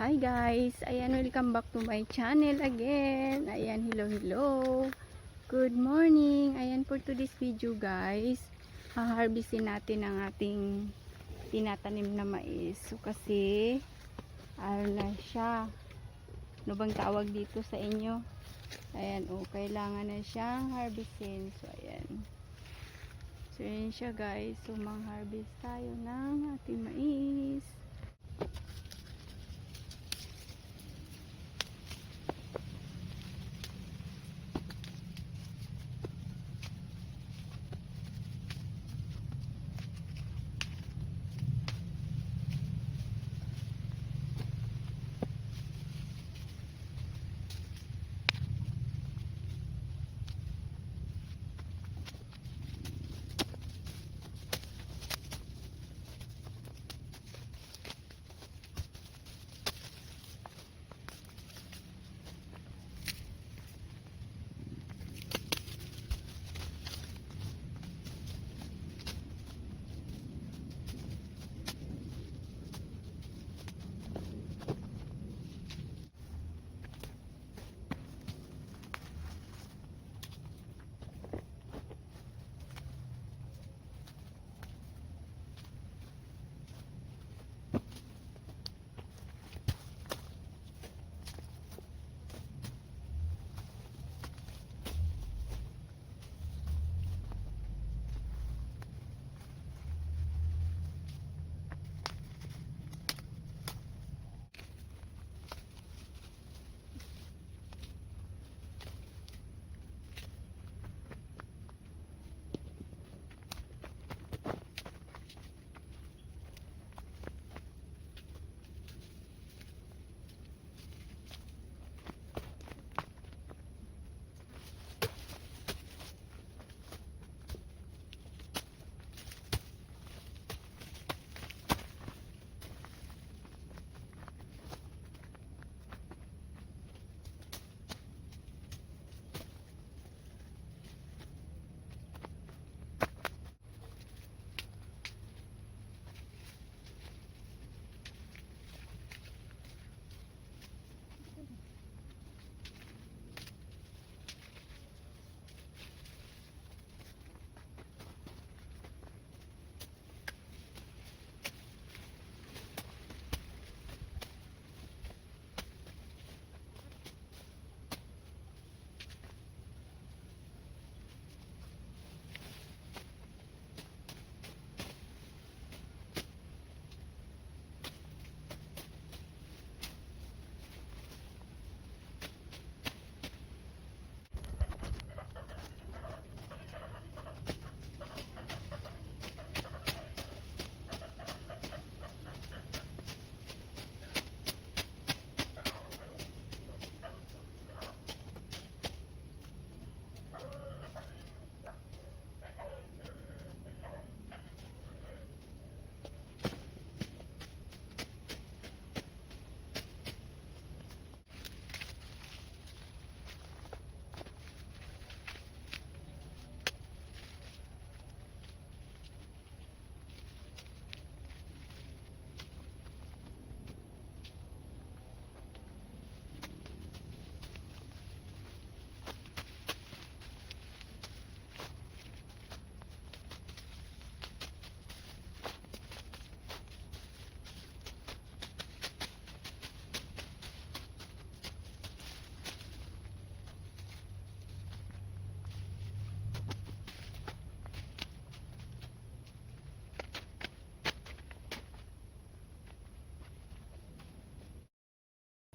Hi guys! Ayan, welcome back to my channel again. Ayan, hello, hello. Good morning. Ayan, for today's video guys, haharvestin natin ang ating tinatanim na mais. So, kasi, ano na siya. Ano bang tawag dito sa inyo? Ayan, oh, kailangan na siyang harvestin. So, ayan. So, ayan siya guys. So, mang-harvest tayo ng ating mais.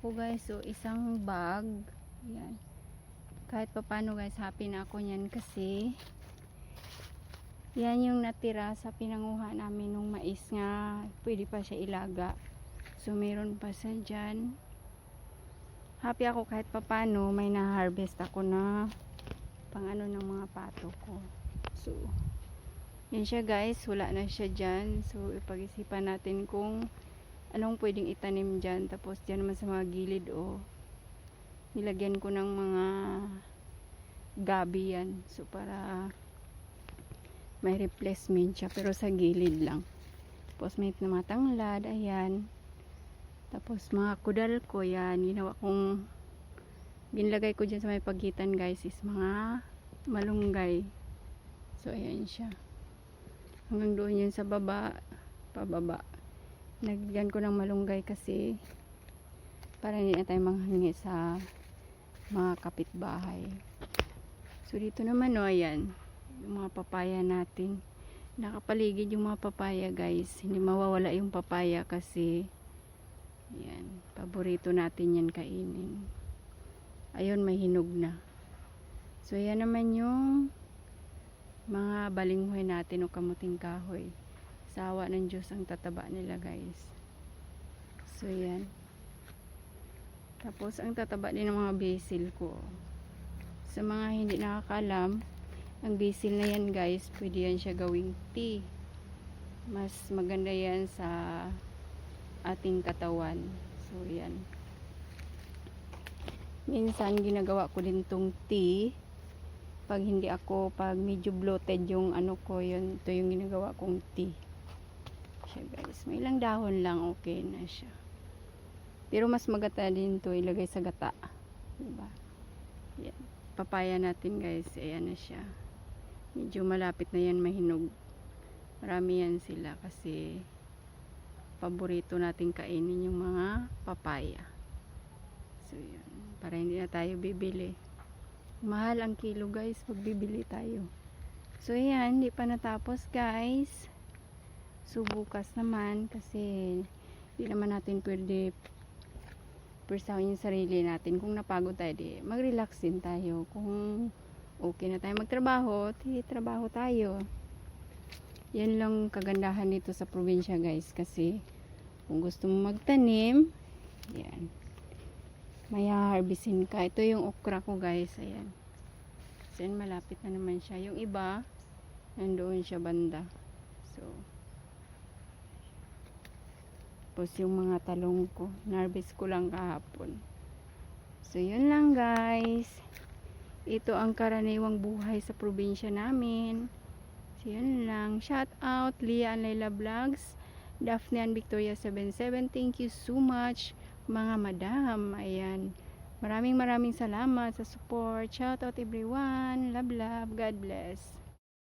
Ako guys so isang bag. Yan kahit pa paano guys happy na ako niyan kasi yan yung natira sa pinanguha namin nung mais nga pwede pa siya ilaga. So meron pa sa dyan. Happy ako kahit pa paano may na-harvest ako na pang ano ng mga pato ko. So yan siya guys wala na siya dyan. So ipag-isipan natin kung anong pwedeng itanim dyan tapos dyan naman sa mga gilid o nilagyan ko ng mga gabi yan so para may replacement siya pero sa gilid lang tapos may tumatanglad ayan Tapos mga kudal ko yan, ginawa kong ginlagay ko dyan sa may pagitan guys is mga malunggay. So ayan siya. Hanggang doon yun sa baba, pababa. Nagyan ko ng malunggay kasi para hindi na tayo manghingi sa mga kapitbahay. So dito naman o ayan, yung mga papaya natin. Nakapaligid yung mga papaya guys. Hindi mawawala yung papaya kasi yan, paborito natin yan kainin. Ayun, may hinog na. So, yan naman yung mga balinghoy natin o kamuting kahoy. Sawa ng Diyos ang tataba nila, guys. So, yan. Tapos, ang tataba din ng mga basil ko. Sa mga hindi nakakalam, ang basil na yan, guys, pwede yan siya gawing tea. Mas maganda yan sa ating katawan. So, yan. Minsan, ginagawa ko din tong tea. Pag hindi ako, pag medyo bloated yung ano ko, yun, ito yung ginagawa kong tea. Siya guys. May ilang dahon lang, okay na siya. Pero mas magata din to ilagay sa gata. Diba? Yan. Papaya natin guys, ayan na siya. Medyo malapit na yan mahinog. Marami yan sila kasi paborito nating kainin yung mga papaya. So, yun. Para hindi na tayo bibili. Mahal ang kilo guys pag bibili tayo. So, yan. Hindi pa natapos guys. So, bukas naman kasi hindi naman natin pwede persahin yung sarili natin. Kung napagod tayo, di mag-relax din tayo. Kung okay na tayo magtrabaho, di trabaho tayo. Yan lang kagandahan dito sa probinsya guys kasi kung gusto mo magtanim, yan. May harvestin ka. Ito yung okra ko guys. Ayan. Yan, malapit na naman siya. Yung iba, nandoon siya banda. So, tapos yung mga talong ko, narvest ko lang kahapon. So, yun lang guys. Ito ang karaniwang buhay sa probinsya namin. So, yun lang. Shout out, Leah and Layla Vlogs. Daphne and Victoria 77. Thank you so much, mga madam. Ayan. Maraming maraming salamat sa support. Shout out everyone. Love, love. God bless.